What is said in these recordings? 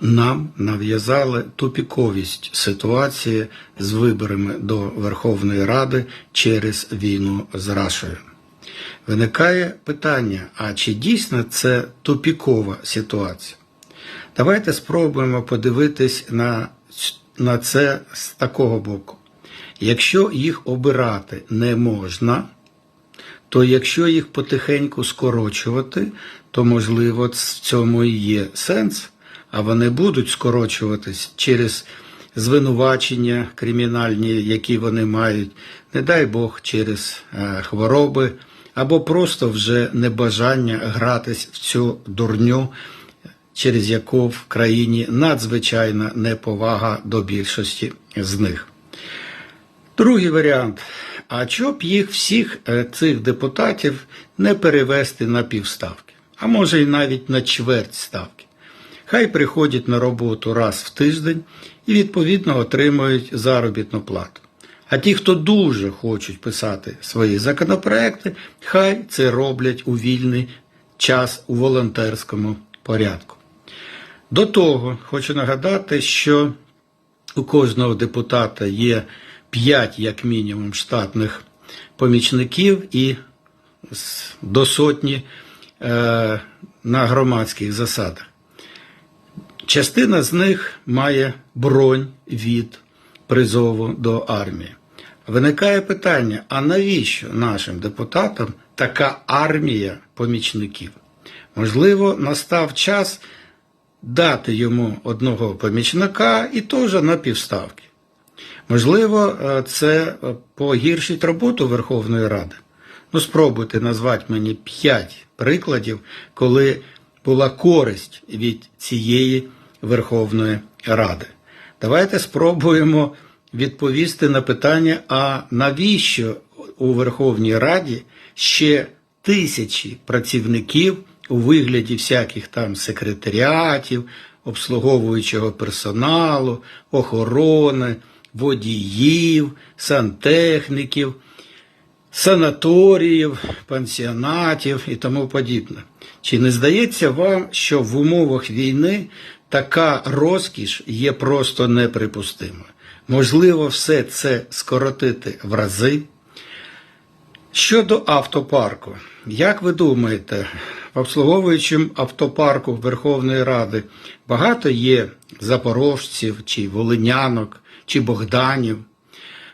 Нам нав'язали тупіковість ситуації з виборами до Верховної Ради через війну з Рашою. Виникає питання: а чи дійсно це тупікова ситуація? Давайте спробуємо подивитись на, на це з такого боку. Якщо їх обирати не можна, то якщо їх потихеньку скорочувати, то можливо в цьому і є сенс, а вони будуть скорочуватись через звинувачення кримінальні, які вони мають, не дай Бог, через е, хвороби, або просто вже небажання гратись в цю дурню, через яку в країні надзвичайна неповага до більшості з них. Другий варіант. А чого б їх всіх е, цих депутатів не перевести на півставки, а може й навіть на чверть ставки. Хай приходять на роботу раз в тиждень і відповідно отримують заробітну плату. А ті, хто дуже хочуть писати свої законопроекти, хай це роблять у вільний час у волонтерському порядку. До того хочу нагадати, що у кожного депутата є 5 як мінімум штатних помічників і до сотні е, на громадських засадах. Частина з них має бронь від призову до армії. Виникає питання: а навіщо нашим депутатам така армія помічників? Можливо, настав час дати йому одного помічника і теж на півставки. Можливо, е, це погіршить роботу Верховної Ради. Ну, спробуйте назвати мені 5 прикладів, коли була користь від цієї Верховної Ради. Давайте спробуємо відповісти на питання: а навіщо у Верховній Раді ще тисячі працівників у вигляді всяких там секретаріатів, обслуговуючого персоналу, охорони, водіїв, сантехніків, санаторіїв, пансіонатів і тому подібне. Чи не здається вам, що в умовах війни така розкіш є просто неприпустимою? Можливо, все це скоротити в рази? Щодо автопарку, як ви думаєте, в обслуговуючому автопарку Верховної Ради багато є запорожців, чи волинянок, чи богданів?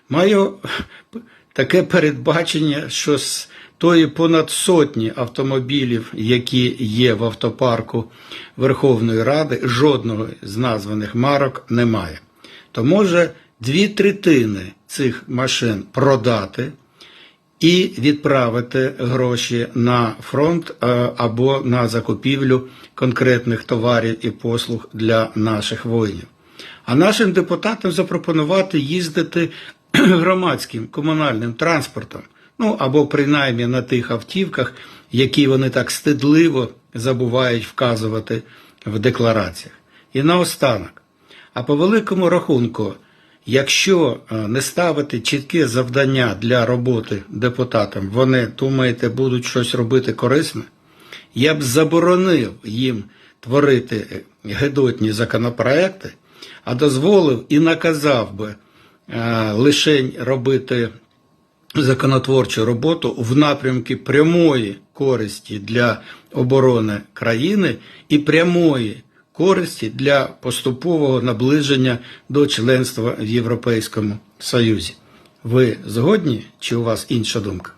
Маю таке передбачення, що з тої понад сотні автомобілів, які є в автопарку Верховної Ради, жодного з названих марок немає. То може дві третини цих машин продати і відправити гроші на фронт е, або на закупівлю конкретних товарів і послуг для наших воїнів. А нашим депутатам запропонувати їздити громадським комунальним транспортом, ну або принаймні на тих автівках, які вони так стидливо забувають вказувати в деклараціях. І наостанок. А по великому рахунку, якщо е, не ставити чітке завдання для роботи депутатам, вони, думаєте, будуть щось робити корисне, я б заборонив їм творити гедотні законопроекти, а дозволив і наказав би е, лишень робити законотворчу роботу в напрямку прямої користі для оборони країни і прямої користі для поступового наближення до членства в Європейському Союзі. Ви згодні чи у вас інша думка?